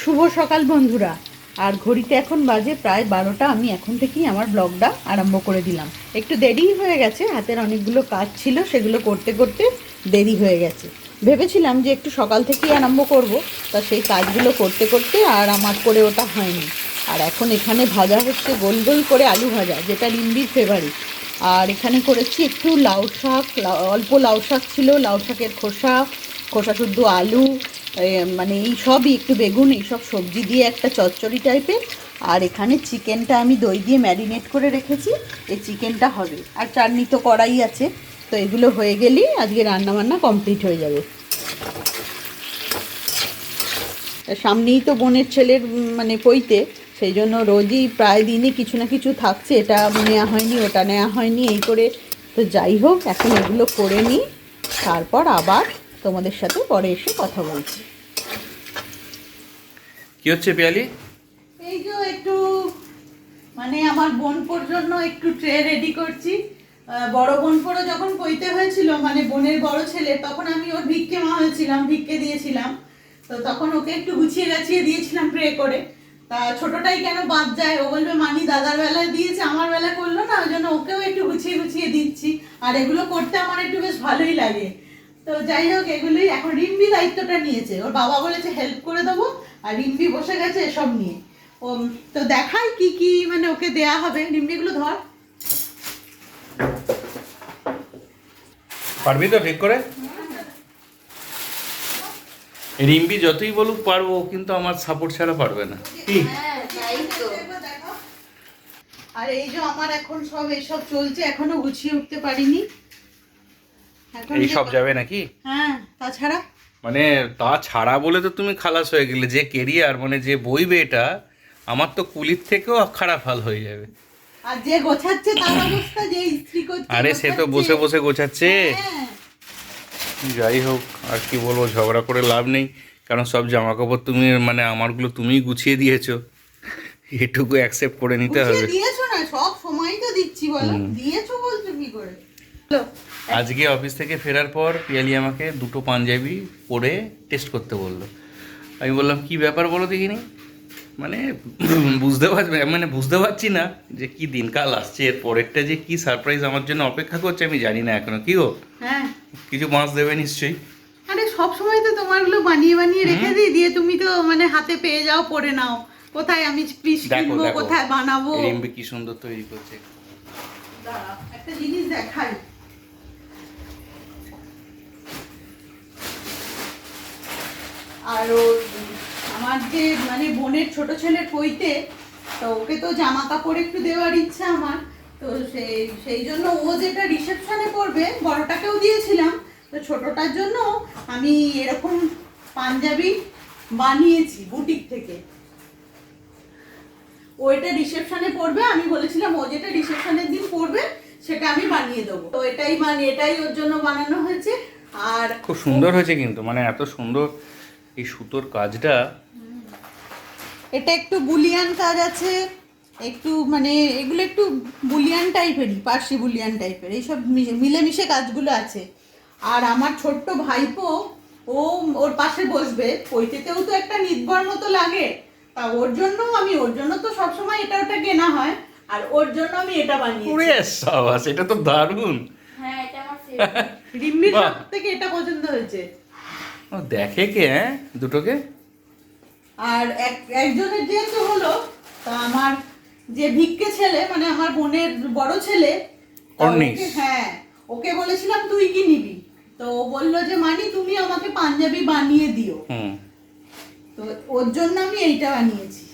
শুভ সকাল বন্ধুরা। আর ঘড়িতে এখন বাজে প্রায় বারোটা। আমি এখন থেকেই আমার ব্লগটা আরম্ভ করে দিলাম। একটু দেরি হয়ে গেছে, হাতের অনেকগুলো কাজ ছিল, সেগুলো করতে করতে দেরি হয়ে গেছে। ভেবেছিলাম যে একটু সকাল থেকেই আরম্ভ করব, তা সেই কাজগুলো করতে করতে আর আমার করে ওটা হয়নি। আর এখন এখানে ভাজা হচ্ছে গোল গোল করে আলু ভাজা, যেটা রিম্বির ফেভারিট আর এখানে করেছি একটু লাউ শাক অল্প লাউ শাক ছিল, লাউ শাকের খোসা খোসা শুদ্ধ আলু মানে এই সবই একটু বেগুন এইসব সবজি দিয়ে একটা চচ্চড়ি টাইপের। আর এখানে চিকেনটা আমি দই দিয়ে ম্যারিনেট করে রেখেছি, এই চিকেনটা হবে। আর চাটনি তো কড়াই আছে, তো এগুলো হয়ে গেলেই আজকে রান্নাবান্না কমপ্লিট হয়ে যাবে। সামনেই তো বোনের ছেলের মানে পইতে সেই জন্য রোজই প্রায় দিনই কিছু না কিছু থাকছে, এটা নেওয়া হয়নি, ওটা নেওয়া হয়নি, এই করে। তো যাই হোক, এখন এগুলো করে নিই, তারপর আবার তোমাদের সাথে পরে এসে কথা বলছি। কি হচ্ছে পিয়ালি? এই যে একটু মানে আমার বোনপোর জন্য একটু ট্রে রেডি করছি। বড় বোনপোরও যখন কইতে হয়েছিল মানে বোনের বড় ছেলে তখন আমি ওর ভিক্ষে মা হয়েছিলাম ভিক্ষে দিয়েছিলাম। তো তখন ওকে একটু গুছিয়ে গাছিয়ে দিয়েছিলাম ট্রে করে। তা ছোটটাই কেন বাদ যায়? ও বলবে মানি দাদার বেলায় দিয়েছে আমার বেলা করল না। ওই জন্য ওকেও একটু গুছিয়ে গুছিয়ে দিচ্ছি। আর এগুলো করতে আমার একটু বেশ ভালোই লাগে। তো যাই হোক এগুলোই এখন রিম্বি দায়িত্বটা নিয়েছে। ওর বাবা বলেছে হেল্প করে দেবো। আর রিম্বি বসে গেছে এসব নিয়ে। ও তো দেখাই কি কি মানে ওকে দেয়া হবে। রিম্বিগুলো ধর। পারবি তো ঠিক করে? রিম্বি যতই বলুক পারব কিন্তু আমার সাপোর্ট ছাড়া পারবে না। আর এই যে আমার এখন সব এইসব চলছে এখনও গুছিয়ে উঠতে পারিনি। এই সব যাবে নাকি? হ্যাঁ তাছাড়া? মানে তা ছাড়া বলে তো তুমি খালাস হয়ে গেলে যে কেরিয়ার মানে যে বইবে এটা আমার তো কুলির থেকেও খারাপ হাল হয়ে যাবে। আর যে গোছাচ্ছে তার অবস্থা যে ইস্ত্রি করছে আরে সে তো বসে বসে গোছাচ্ছে। হ্যাঁ। যাই হোক আর কি বলব ঝগড়া করে লাভ নেই। কারণ সব জামা কাপড় তুমি মানে আমারগুলো তুমিই গুছিয়ে দিয়েছ। এটুকু অ্যাকসেপ্ট করে নিতে হবে। দিয়েছ না সব সময় তো দিচ্ছি বলো। হুম। দিয়েছ বলছো কি করে। আজকে অফিস থেকে ফেরার পর পিয়ালি আমাকে দুটো পাঞ্জাবি পরে টেস্ট করতে বলল। আমি বললাম কি ব্যাপার বলো দেখিনি? মানে বুঝতে পারছি মানে বুঝতে পারছি না যে কি দিনকাল আসছে এর পরেরটা যে কি সারপ্রাইজ আমার জন্য অপেক্ষা করছে আমি জানি না এখনও। কি গো? হ্যাঁ। কিছু মাছ দেবে নিশ্চয়ই? আরে সব সময় তো তোমারগুলো বানিয়ে বানিয়ে রেখে দিই দিয়ে তুমি তো মানে হাতে পেয়ে যাও পরে নাও। কোথায় আমি পিস কিনবো কোথায় বানাবো? রিম্বি কি সুন্দর তৈরি করছে। একটা জিনিস দেখাই। আর ও আমার যে মানে বোনের ছোট ছেলের কইতে, তো ওকে তো জামা কাপড় একটু দেওয়ার ইচ্ছা আমার। তো সেই সেই জন্য ও যেটা রিসেপশনে করবে, বড়টাকেও দিয়েছিলাম। তো ছোটটার জন্য আমি এরকম পাঞ্জাবি বানিয়েছি বুটিক থেকে। ও এটা রিসেপশনে পড়বে, আমি বলেছিলাম ও যেটা রিসেপশনের দিন পড়বে, সেটা আমি বানিয়ে দেবো। তো এটাই মানে এটাই ওর জন্য বানানো হয়েছে। আর খুব সুন্দর হয়েছে কিন্তু মানে এত সুন্দর এই সুতোর কাজটা এটা একটু বুলিয়ান কাজ আছে একটু মানে এগুলো একটু বুলিয়ান টাইপেরই পার্সি বুলিয়ান টাইপের এইসব মিলেমিশে কাজগুলো আছে। আর আমার ছোট্ট ভাইপো ও ওর পাশে বসবে পৈতেতেও তো একটা নির্ভর মতো লাগে। তা ওর জন্য আমি ওর জন্য তো সবসময় এটা ওটা কেনা হয় আর ওর জন্য আমি এটা বানিয়েছি। ওরে সাবাস এটা তো দারুণ। হ্যাঁ এটা আমার। রিম্বির বাহ। সব থেকে এটা পছন্দ হয়েছে। ও দেখে কে হ্যাঁ? দুটোকে? আর এক একজনের যেহেতু হলো তা আমার যে ভিক্ষে ছেলে মানে আমার বোনের বড় ছেলে হ্যাঁ ওকে বলেছিলাম তুই কি নিবি? তো ও বলল যে মানি তুমি আমাকে পাঞ্জাবি বানিয়ে দিও। হুম। তো ওর জন্য আমি এইটা বানিয়েছি।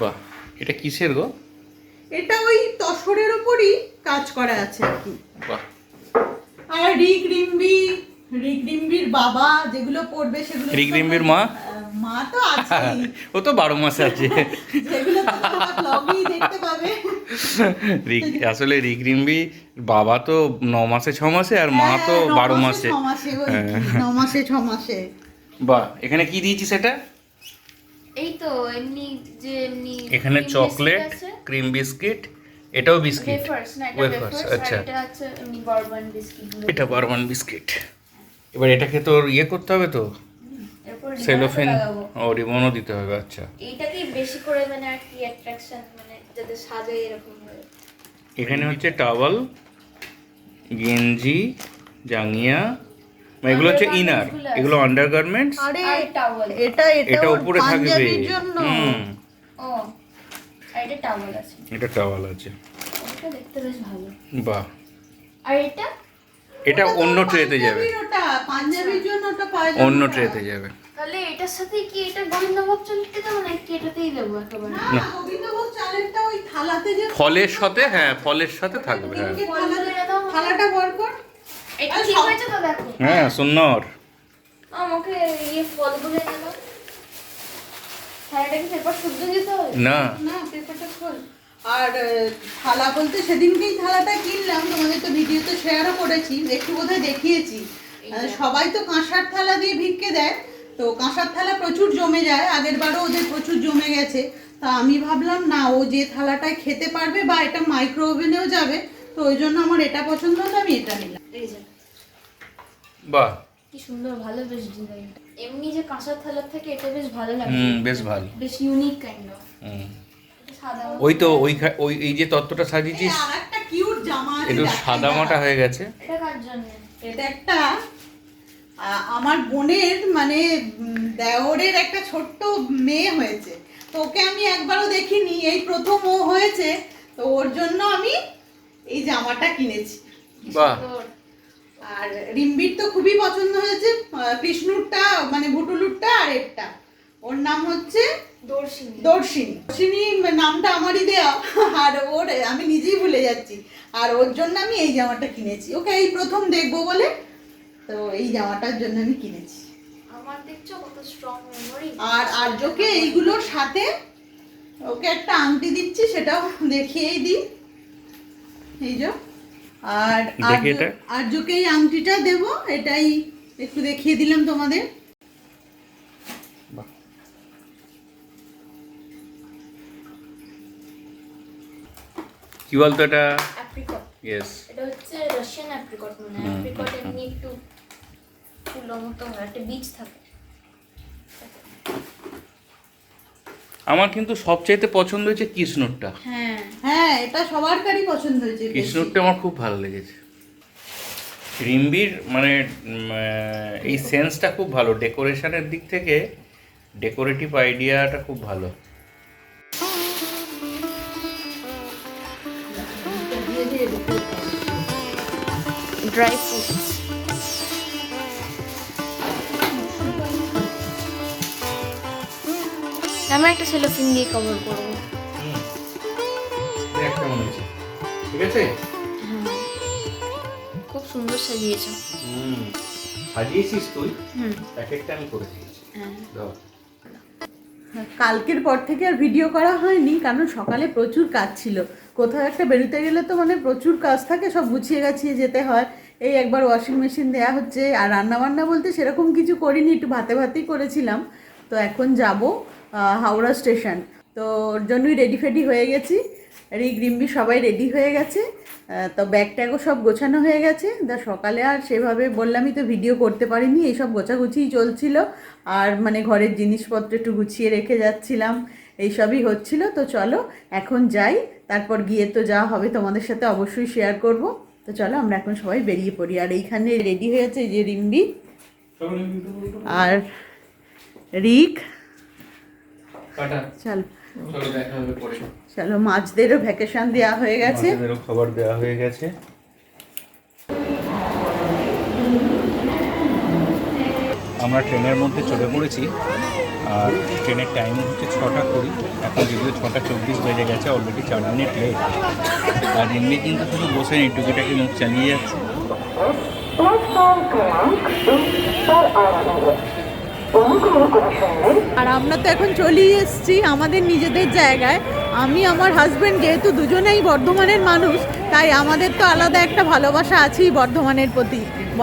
বাহ এটা কিসের গো? এটা ওই তসরের ওপরই কাজ করা আছে আর কি। বাহ। আর রিক রিম্বি রিক রিম্বির বাবা যেগুলো পড়বে সেগুলো রিক রিম্বির মা? মা তো আছেই। ও তো বারো মাসে আছে। যেগুলো তো দেখতে পাবে। আসলে রিক রিম্বি বাবা তো ন মাসে ছ মাসে আর মা তো হ্যাঁ, বারো মাসে হ্যাঁ। ন মাসে ছ মাসে। বাহ এখানে কি দিয়েছি সেটা? এই তো এমনি যে এমনি এখানে চকলেট ক্রিম বিস্কিট এটাও বিস্কিট wafers, না, এটা ওয়েফার্স আচ্ছা। এটা bourbon biscuit এটা বারমান বিস্কিট এবার এটাকে তোর ইয়ে করতে হবে তো? সেলোফেন ও রিবনও দিতে হবে আচ্ছা। এইটাকেই বেশি করে মানে আর কি অ্যাট্রাকশন মানে যাতে সাজায় এরকম ভাবে। এখানে হচ্ছে টাওয়াল গেঞ্জি জাঙ্গিয়া মানে এগুলো হচ্ছে ইনার। এগুলো আন্ডারগার্মেন্টস আরে এটা এটা এটা উপরে থাকবে। হুম। ও এটা টাওয়াল আছে। এটা টাওয়াল আছে। ওটা দেখতে বেশ ভালো। বাহ। আর এটা? এটা অন্য ট্রেতে যাবে। পাঞ্জাবির ওটা জন্য ওটা অন্য ট্রেতে যাবে। তাহলে এটার সাথে কি এটা গোবিন্দভোগ চলতে দেবো নাকি এটাতেই দেবো একেবারে? না গোবিন্দভোগ চালেরটা ওই থালাতে যে ফলের সাথে হ্যাঁ ফলের সাথে থাকবে হ্যাঁ। তিনটে ফলগুলো থালাতে- এনে দাও। থালাটা ভর কর। এটা ঠিক হয়েছে তো দেখো। হ্যাঁ সুন্দর। আমাকে ফলগুলো এনে থালাটা কি পেপার শুদ্ধ দিতে হবে? না। না পেপারটা খোল। আর থালা বলতে সেদিনকেই থালাটা কিনলাম তোমাদের তো ভিডিওতে শেয়ারও করেছি একটু বোধহয় দেখিয়েছি। সবাই তো কাঁসার থালা দিয়ে ভিক্ষে দেয় তো কাঁসার থালা প্রচুর জমে যায় আগের বারও ওদের প্রচুর জমে গেছে। তা আমি ভাবলাম না ও যে থালাটায় খেতে পারবে বা এটা মাইক্রো ওভেনেও যাবে তো ওই জন্য আমার এটা পছন্দ হলো আমি এটা নিলাম। বাহ। কি সুন্দর ভালো বেশ ডিজাইন এমনি যে কাঁসার থালার থেকে এটা বেশ ভালো লাগে। হুম বেশ ভালো। বেশ ইউনিক কাইন্ড অফ হুম। ওই তো ওই ওই এই যে তত্ত্বটা সাজিয়েছিস একটা সাদা। মাটা হয়ে গেছে। এটা একটা আমার বোনের মানে দেওরের একটা ছোট্ট মেয়ে হয়েছে। তো ওকে আমি একবারও দেখিনি এই প্রথম ও হয়েছে। তো ওর জন্য আমি এই জামাটা কিনেছি। বাহ। আর রিম্বির তো খুবই পছন্দ হয়েছে কৃষ্ণুরটা মানে ভুটুলুরটা আর এরটা। ওর নাম হচ্ছে দর্শিনী। দর্শিনী। দর্শিনী নামটা আমারই দেওয়া আর ওর আমি নিজেই ভুলে যাচ্ছি। আর ওর জন্য আমি এই জামাটা কিনেছি। ওকে এই প্রথম দেখব বলে তো এই জামাটার জন্য আমি কিনেছি। আমার দেখছ কত স্ট্রং মেমোরি আর আর্যকে এইগুলোর সাথে ওকে একটা আংটি দিচ্ছি সেটাও দেখিয়েই দিই। এই যে। আর আর্য- আর্যকে এই আংটিটা দেব এটাই একটু দেখিয়ে দিলাম তোমাদের। কি বলতো এটা? অ্যাপ্রিকট ইয়েস এটা হচ্ছে রাশিয়ান অ্যাপ্রিকট মানে অ্যাপ্রিকট এমনি একটু ফুলো মতো হয় একটা বীজ থাকে। আমার কিন্তু সবচাইতে পছন্দ হয়েছে কৃষ্ণরটা। হ্যাঁ। হ্যাঁ এটা সবারকারই পছন্দ হয়েছে বেশি। কৃষ্ণরটা আমার খুব ভালো লেগেছে। রিম্বির মানে এই সেন্সটা খুব ভালো। ডেকোরেশনের দিক থেকে ডেকোরেটিভ আইডিয়াটা খুব ভালো। Dry fruits. আমি একটা সেলোফিন দিয়ে কভার করব। দেখ কেমন হয়েছে। ঠিক আছে? হ্যাঁ খুব সুন্দর সাজিয়েছো। হুম। সাজিয়েছিস তুই? হুম। প্যাকেটটা আমি করে দিয়েছি। হ্যাঁ। কালকের পর থেকে আর ভিডিও করা হয়নি কারণ সকালে প্রচুর কাজ ছিল। কোথাও একটা বেরোতে গেলে তো মানে প্রচুর কাজ থাকে সব গুছিয়ে গাছিয়ে যেতে হয়। এই একবার ওয়াশিং মেশিন দেয়া হচ্ছে, আর রান্না বান্না বলতে সেরকম কিছু করিনি, একটু ভাতে ভাতেই করেছিলাম। তো এখন যাব হাওড়া স্টেশন তো ওর জন্যই রেডি ফেডি হয়ে গেছি। রিক রিম্বি সবাই রেডি হয়ে গেছে। তো ব্যাগ ট্যাগও সব গোছানো হয়ে গেছে। তা সকালে আর সেভাবে বললামই তো ভিডিও করতে পারিনি, এইসব গোছাগুছিই চলছিল। আর মানে ঘরের জিনিসপত্র একটু গুছিয়ে রেখে যাচ্ছিলাম, এইসবই হচ্ছিল। তো চলো, এখন যাই। তারপর গিয়ে তো যা হবে তোমাদের সাথে অবশ্যই শেয়ার করব। তো চলো আমরা এখন সবাই বেরিয়ে পড়ি। আর এইখানে রেডি হয়েছে যে রিম্বি আর রিক। কাটা। চল। চলো দেখা হবে পরে। চলো মাছদেরও ভ্যাকেশন দেওয়া হয়ে গেছে। খাবার দেওয়া হয়ে গেছে। আমরা ট্রেনের মধ্যে চলে পড়েছি। আর ট্রেনের টাইম হচ্ছে ছটা কুড়ি। এখন যদিও ছটা চব্বিশ বেজে গেছে অলরেডি চার মিনিট লেট আর এমনি কিন্তু শুধু বসে নেই, টুকিটাকে মুখ চালিয়ে যাচ্ছে। আর আমরা তো এখন চলেই এসেছি আমাদের নিজেদের জায়গায়। আমি, আমার হাজব্যান্ড যেহেতু দুজনেই বর্ধমানের মানুষ, তাই আমাদের তো আলাদা একটা ভালোবাসা আছেই বর্ধমানের প্রতি।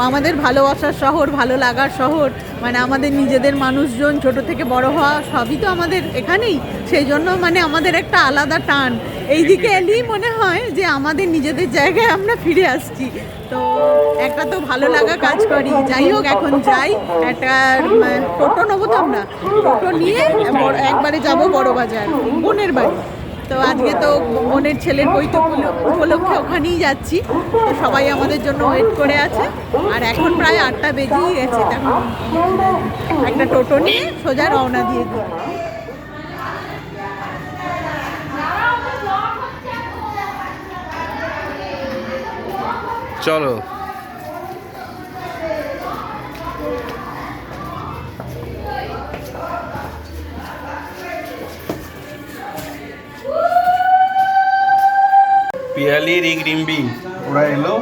আমাদের ভালোবাসার শহর, ভালো লাগার শহর মানে আমাদের নিজেদের মানুষজন, ছোট থেকে বড় হওয়া সবই তো আমাদের এখানেই। সেই জন্য মানে আমাদের একটা আলাদা টান। এই দিকে এলেই মনে হয় যে আমাদের নিজেদের জায়গায় আমরা ফিরে আসছি। তো একটা তো ভালো লাগা কাজ করি। যাই হোক, এখন যাই। একটা টোটো নেব তো আমরা। টোটো নিয়ে একবারে যাব বড় বাজার, বোনের বাড়ি। তো আজকে তো বোনের ছেলের বই তো উপলক্ষে ওখানেই যাচ্ছি। তো সবাই আমাদের জন্য ওয়েট করে আছে। আর এখন প্রায় আটটা বেজেই গেছে। একটা টোটো নিয়ে সোজা রওনা দিয়ে দিই। চলো। পিয়ালি রিগ রিম্বি ওরা এলো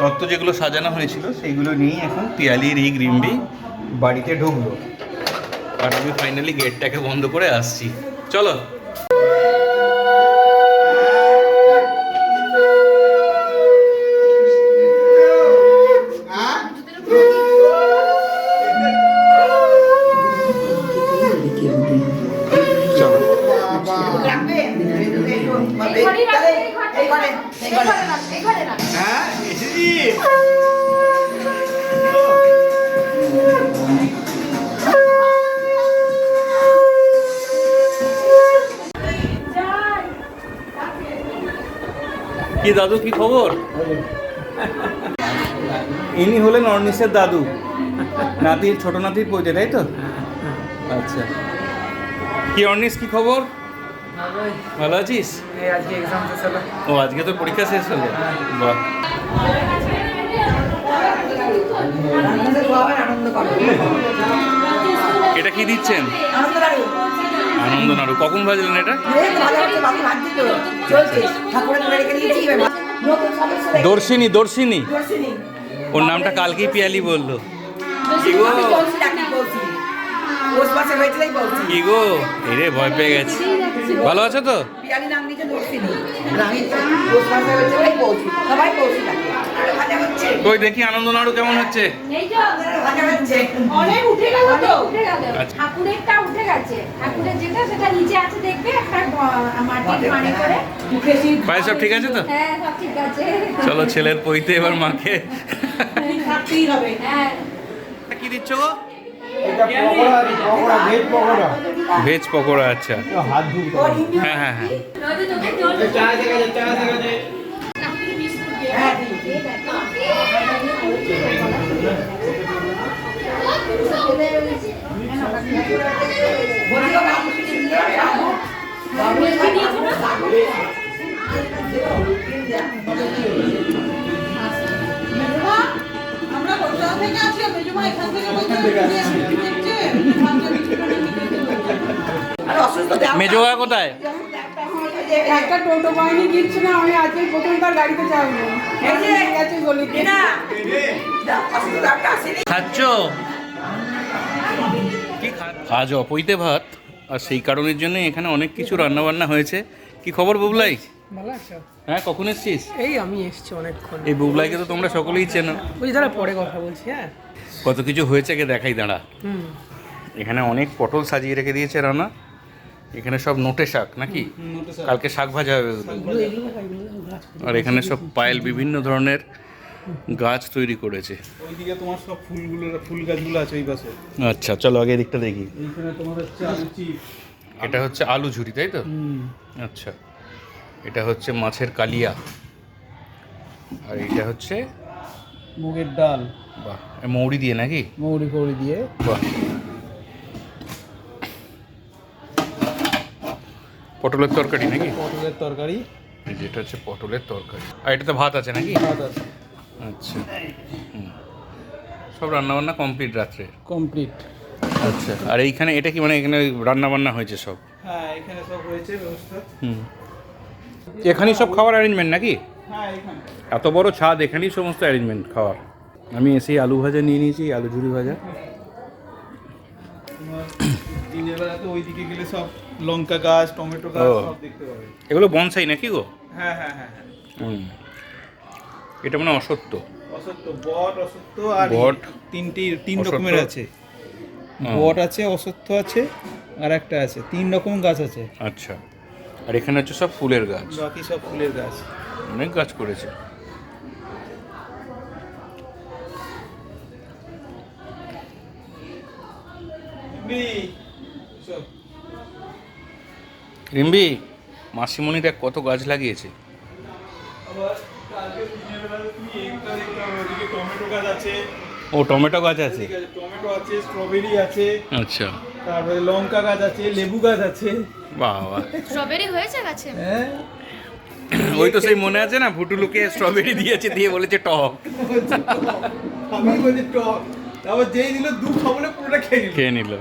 তত্ত্ব যেগুলো সাজানো হয়েছিল, সেইগুলো নিয়েই এখন পিয়ালি রিগ রিম্বি বাড়িতে ঢুকলো। আর আমি ফাইনালি গেটটাকে বন্ধ করে আসছি। চলো। এই কি দাদু কি খবর? ইনি হলেন অর্নিসের দাদু। নাতির ছোট নাতির পৈতে তাই তো? আচ্ছা। কি অর্নিস কি খবর? ভালো আছিস? ও আজকে তো পরীক্ষা শেষ হলো। বাহ। এটা কি দিচ্ছেন? আনন্দ নাড়ু। কখন ভাজলেন এটা? দর্শিনী দর্শিনী। ওর নামটা কালকেই পিয়ালি বলল। কি গো? এরে ভয় পেয়ে গেছি। ভালো আছো তো? পিয়ালি নাম দিয়েছে সবাই দেখি আনন্দ নাড়ু কেমন হচ্ছে? অনেক উঠে গেল তো। আচ্ছা। ঠাকুরেরটা উঠে গেছে। ঠাকুরের যেটা সেটা নিচে আছে দেখবে একটা মাটির মানে করে। বেশি সব ঠিক আছে তো? হ্যাঁ সব ঠিক আছে। চলো ছেলের পইতে এবার মাকে। থাকতেই হবে। হ্যাঁ। কি দিচ্ছ গো? ভেজ পকোড়া। আচ্ছা। হ্যাঁ হ্যাঁ হ্যাঁ। দেওয়া কোথায়? একটা টোটো না আমি আজকে প্রথম তার গাড়িতে খাচ্ছ? আজ অপৈতে ভাত আর সেই কারণের জন্য এখানে অনেক কিছু রান্না বান্না হয়েছে। কি খবর বুবলাই? হ্যাঁ কখন এসছিস? এই আমি এসছি অনেকক্ষণ। এই বুবলাইকে তো তোমরা সকলেই চেনো। বুঝি দাঁড়া পরে কথা বলছি হ্যাঁ? কত কিছু হয়েছে কে দেখাই দাঁড়া। হুম। এখানে অনেক পটল সাজিয়ে রেখে দিয়েছে রানা। এখানে সব নোটে শাক নাকি? কালকে শাক ভাজা হবে আর এখানে সব পায়েল বিভিন্ন ধরনের গাছ তৈরি করেছে। ওইদিকে তোমার সব ফুলগুলো ফুল গাছগুলো আছে ওই পাশে। আচ্ছা চলো আগে এদিকটা দেখি। এইখানে তোমার হচ্ছে আলু চিপ। এটা হচ্ছে আলু ঝুড়ি তাই তো? আচ্ছা এটা হচ্ছে মাছের কালিয়া। আর এটা হচ্ছে মুগের ডাল। বাহ মৌরি দিয়ে নাকি? মৌরি ফৌরি দিয়ে। বাহ। পটলের তরকারি নাকি? পটলের তরকারি। যেটা হচ্ছে পটলের তরকারি। আর এটাতে ভাত আছে নাকি? ভাত আছে। আচ্ছা। সব রান্না বান্না কমপ্লিট রাত্রে? কমপ্লিট। আচ্ছা। আর এইখানে এটা কি মানে এখানে রান্না বান্না হয়েছে সব? হ্যাঁ এখানে সব হয়েছে ব্যবস্থা। হুম। এখানেই সব খাবার অ্যারেঞ্জমেন্ট নাকি? হ্যাঁ এখানে। এত বড় ছাদ এখানেই সমস্ত অ্যারেঞ্জমেন্ট খাওয়ার। আমি এসেই আলু ভাজা নিয়ে নিয়েছি আলু ঝুরি ভাজা। তোমার দিনের বেলা তো ওইদিকে গেলে সব লঙ্কা গাছ টমেটো গাছ সব দেখতে পাবে এগুলো বনসাই নাকি গো? হ্যাঁ হ্যাঁ হ্যাঁ হ্যাঁ। এটা মানে অসত্য। অসত্য বট অসত্য আর বট, তিনটি তিন রকমের আছে। বট আছে অসত্য আছে আর একটা আছে। তিন রকম গাছ আছে। আচ্ছা। আর এখানে হচ্ছে সব ফুলের গাছ। বাকি সব ফুলের গাছ। অনেক গাছ করেছে। সব রিম্বি মাসিমণি দেখ কত গাছ লাগিয়েছে? ও টমেটো গাছ আছে? টমেটো আছে স্ট্রবেরি আছে আচ্ছা। তারপরে লঙ্কা গাছ আছে লেবু গাছ আছে বাবা। স্ট্রবেরি হয়েছে গাছে? হ্যাঁ ওই তো সেই মনে আছে না ভুটুলুকে স্ট্রবেরি দিয়েছে দিয়ে বলেছে টক। আমি বলি টক। তারপর যেই দিল দু খাবলে পুরোটা খেয়ে নিল। খেয়ে নিল।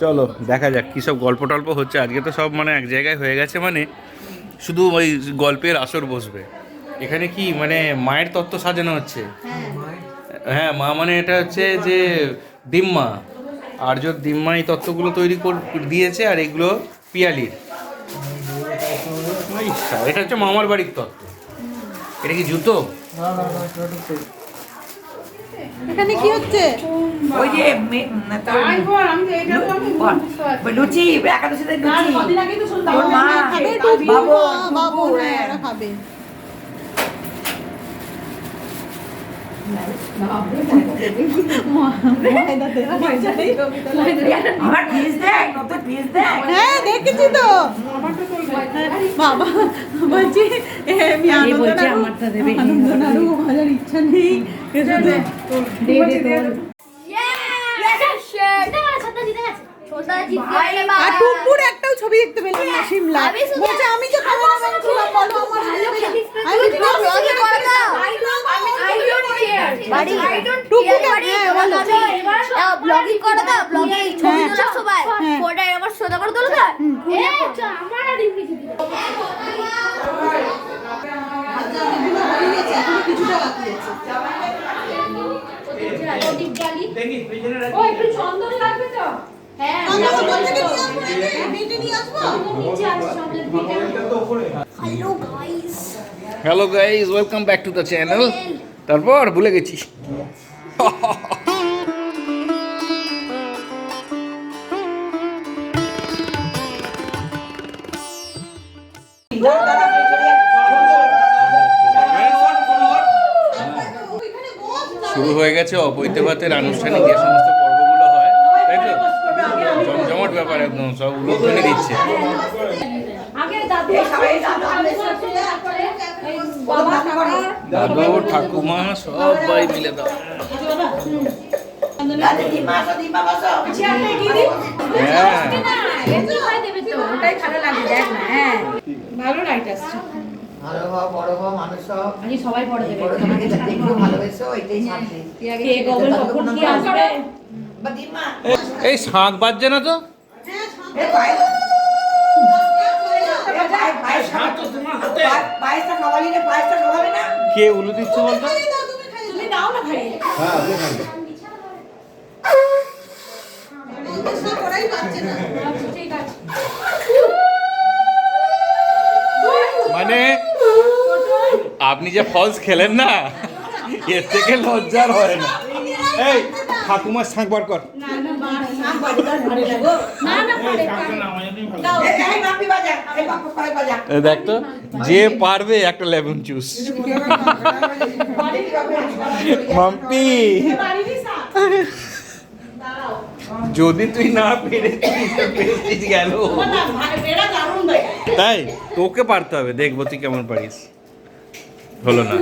চলো, দেখা যাক কী সব গল্প টল্প হচ্ছে। আজকে তো সব মানে এক জায়গায় হয়ে গেছে মানে শুধু ওই গল্পের আসর বসবে। এখানে কি মানে মায়ের তত্ত্ব সাজানো হচ্ছে? হ্যাঁ মা মানে এটা হচ্ছে যে দিম্মা। আর্য দিম্মা এই তত্ত্বগুলো তৈরি দিয়েছে আর এগুলো পিয়ালির। এটা হচ্ছে মামার বাড়ির তত্ত্ব। এটা কি জুতো? এখানে কি হচ্ছে? ওই যে। লুচি একাদশীতে খাবে বাবু, বাবু খাবে। হ্যাঁ দেখেছি তো। বাবা বলছি আনন্দ নাড়ু ইচ্ছা নেই। আর টুম্পুর একটাও ছবি দেখতে পেলাম না শিমলা বলছে আমি তো ক্যামেরাম্যান ছিলাম বলো আমার আমি খেলিস না, বলছি, তুমি "আমি vlog ঠিক করো আছে, না। I don't- I don't care. বাড়ি। I don't টুকু care. কেন? হ্যাঁ, বলো। ব্লগিং করো তো ব্লগিং ছবি। তোলা সবাই। ফটো এরকম সোজা করে তোলো তো আমার আর কিছুটা বাকি আছে ও, একটু চন্দন লাগবে তো? হ্যাঁ hello guys welcome back to the channel তারপর ভুলে গেছি। হয়ে গেছে অবৈধ ভাতের আনুষ্ঠানিক যে সমস্ত পর্বগুলো হয় তাই তো? জমজমাট ব্যাপার একদম সব উলোধ্বনি দিচ্ছে। দাদু ঠাকুমা সবাই মিলে দাও। দিই। হ্যাঁ। এমনি ভাই দেবে তো, ওটাই ভালো লাগে, দেখ না, হ্যাঁ। ভালো লাইট আসছে। ভালো হও বড় হও মানুষ হও। আজকে সবাই পড়ে দেবে। বড় তোমাকে যাতে ভালোবেসো এটাই শান্তি। কে কবে কখন কি আসবে? বা এই শাঁখ বাজছে না তো? এ কে উলু দিচ্ছে বলতো? তুমি না না আচ্ছা, ঠিক আছে। মানে আপনি যে ফলস খেলেন না এর থেকে লজ্জার হয় না এই ঠাকুমার শাঁখ বার কর না, না, পারে, পারে। এ, এই মাপি বাজা এই বাপু পায়ে বাজা এ দেখ তো যে পারবে একটা লেমন জুস মাম্পি যদি তুই না পেরে পেরেছিস গেল তাই তোকে পারতে হবে দেখব তুই কেমন পারিস হলো না।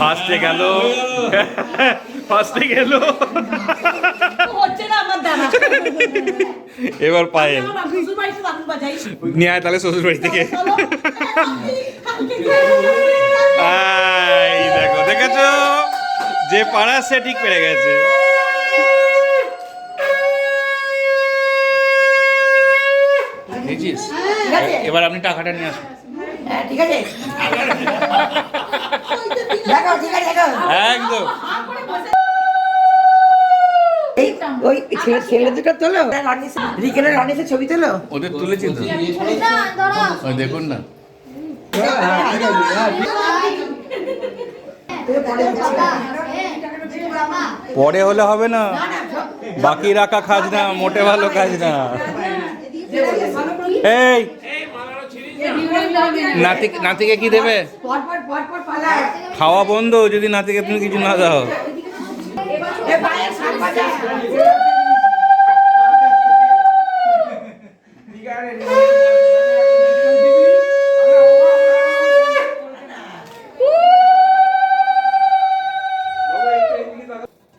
ফার্স্টে গেল। ফার্স্টে গেল। এবার পায়ে নিয়ে তাহলে শ্বশুর বাড়ি থেকে দেখো, দেখেছ? যে পাড়া, সে ঠিক পেরে গেছে। এবার আপনি টাকাটা নিয়ে আসুন। হ্যাঁ ঠিক আছে। দেখো ঠিক আছে দেখো। একদম। এই ওই ছেলে ছেলে দুটো তোলো? রিকেলের রনিসের ছবি তোলো? ওদের তুলেছেন তো। না ধরো ওই দেখুন না। পরে হলে হবে না। বাকি রাখা কাজ না মোটে ভালো কাজ না এই নাতি নাতিকে কি দেবে? খাওয়া বন্ধ যদি নাতিকে তুমি কিছু না দাও শাক বাজা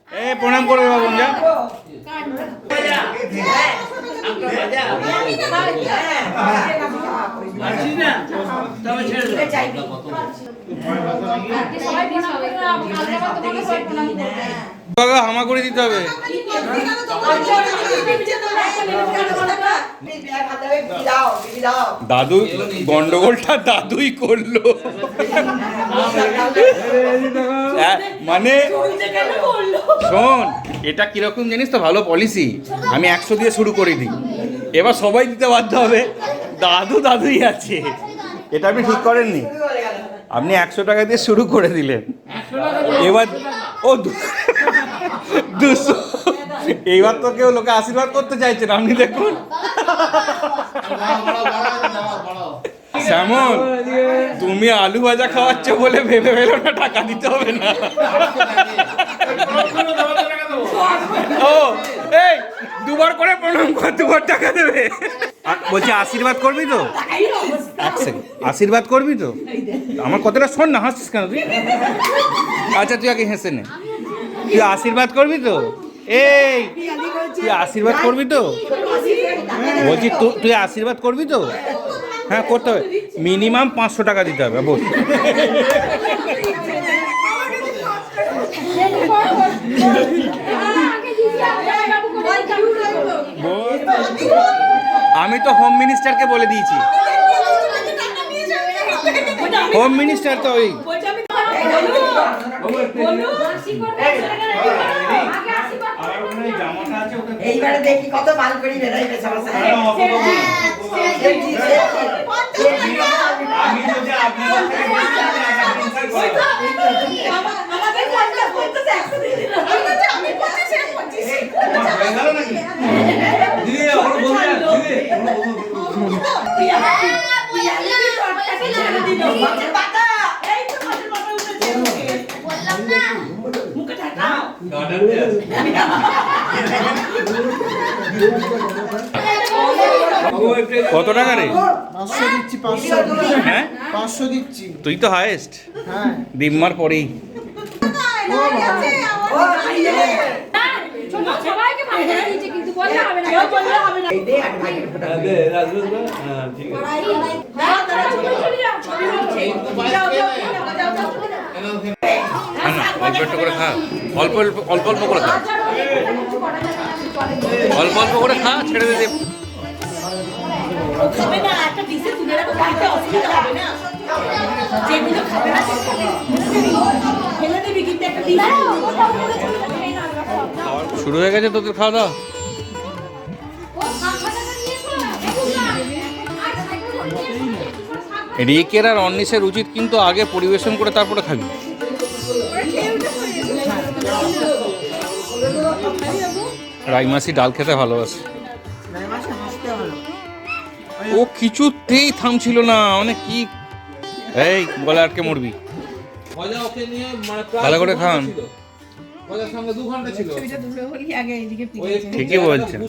এ প্রণাম করবে বাবু যা কাকা হামা করে দিতে হবে দাদু গন্ডগোলটা দাদুই করল। হ্যাঁ, মানে শোন এটা কীরকম জানিস তো ভালো পলিসি আমি একশো দিয়ে শুরু করে দিই। এবার সবাই দিতে বাধ্য হবে। দাদু দাদুই আছে। এটা আপনি ঠিক করেননি। আপনি একশো টাকা দিয়ে শুরু করে দিলেন। এবার ও দুশো এইবার তো কেউ লোকে আশীর্বাদ করতে চাইছেন আপনি দেখুন। শ্যামল, তুমি আলু ভাজা খাওয়াচ্ছ বলে ভেবে ফেলো না, টাকা দিতে হবে না। ও, এই, দুবার করে প্রণাম কর, দুবার টাকা দেবে। বলছি, আশীর্বাদ করবি তো? আশীর্বাদ করবি তো? আমার কথাটা শোন না, হাসছিস কেন তুই? আচ্ছা তুই আগে হেসে নে। তুই আশীর্বাদ করবি তো? এই তুই আশীর্বাদ করবি তো বলছি তু- তুই আশীর্বাদ করবি তো হ্যাঁ করতে হবে মিনিমাম পাঁচশো টাকা দিতে হবে বল আমি তো হোম মিনিস্টারকে বলে দিয়েছি হোম মিনিস্টার তো ওই এইবারে দেখি কত মাল করি বেড়াইবে সবার সাথে। কত টাকা রে? পাঁচশো দিচ্ছি পাঁচশো। হ্যাঁ? পাঁচশো দিচ্ছি। তুই তো হায়েস্ট হ্যাঁ। দিম্মার পরেই। ঠিক আছে। অল্প একটু করে খা। অল্প অল্প অল্প অল্প করে খা। অল্প অল্প করে খা ছেড়ে দে শুরু হয়ে গেছে তোদের খাওয়া দাওয়া? রিকের আর অন্নিসের উচিত কিন্তু আগে পরিবেশন করে তারপরে খাবি। রাইমাসি ডাল খেতে ভালোবাসে। ও কিছুতেই থামছিল না মানে কি? এই গলা আটকে মরবি। মজা ওকে নিয়ে মানে ভালো করে খান। ঠিকই বলছেন।